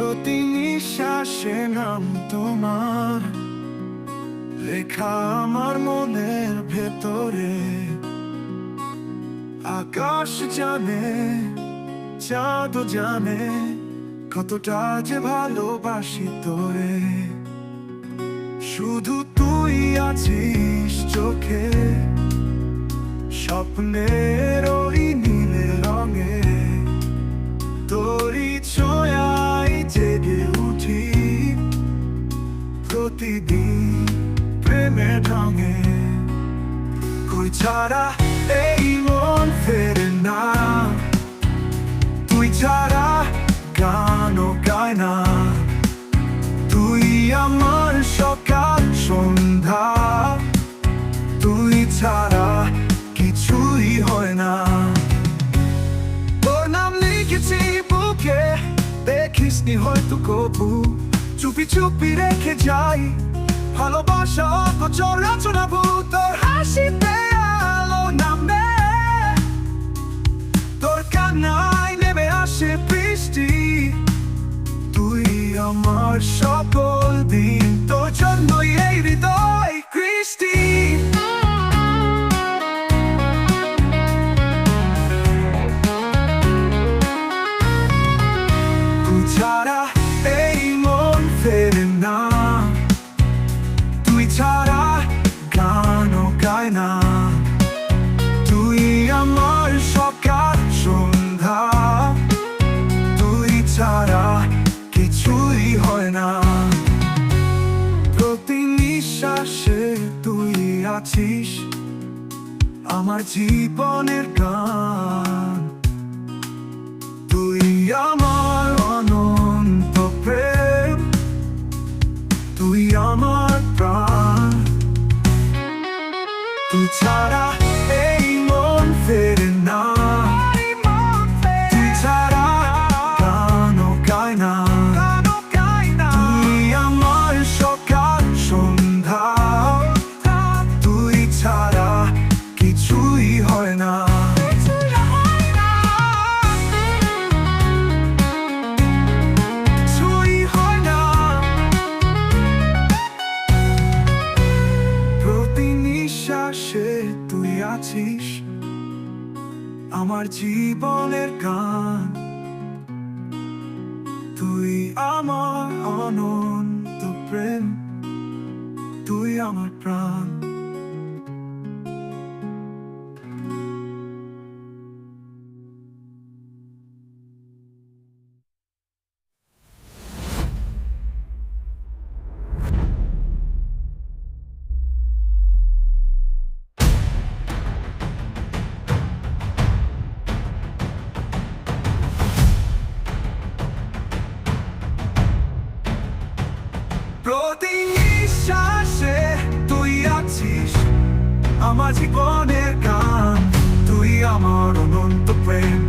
প্রতি নিঃশ্বাসে নাম তোমার। লেখা আমার মনের ভেতরে। আকাশ জানে, চাঁদ জানে, কতটা যে ভালোবাসি তোরে। শুধু তুই আছিস চোখে স্বপ্নের প্রতিদিন প্রেমের ঢঙে। কই ছাড়া এই মন ফেরে না। তুই ছাড়া গানও গায় না তুই আমার সকাল সন্ধ্যা। তুই ছাড়া কিছুই হয় না। তোর নাম লিখেছি বুকে। দেখিস নি হয়তো কবু। চুপি চুপি রেখে যাই। ভালোবাসা অপচর রচনা ভূত হাসিতে আলো নামে তোর কান্নায় নেমে আসে বৃষ্টি। তুই আমার সকল দিন। না। তুই আমার সকাল সন্ধ্যা। তুই ছাড়া কিছুই হয় না। প্রতি নিঃশ্বাসে তুই আছিস আমার জীবনের গান তুই আমার অনন্ত প্রেম। তুই আমার প্রাণ। তুই ছাড়া আমার জীবনের গান। তুই আমার অনন্ত প্রেম তুই আমার প্রাণ। নিঃশ্বাসে তুই আছিস আমার জীবনের গান তুই আমার অনন্ত প্রেম।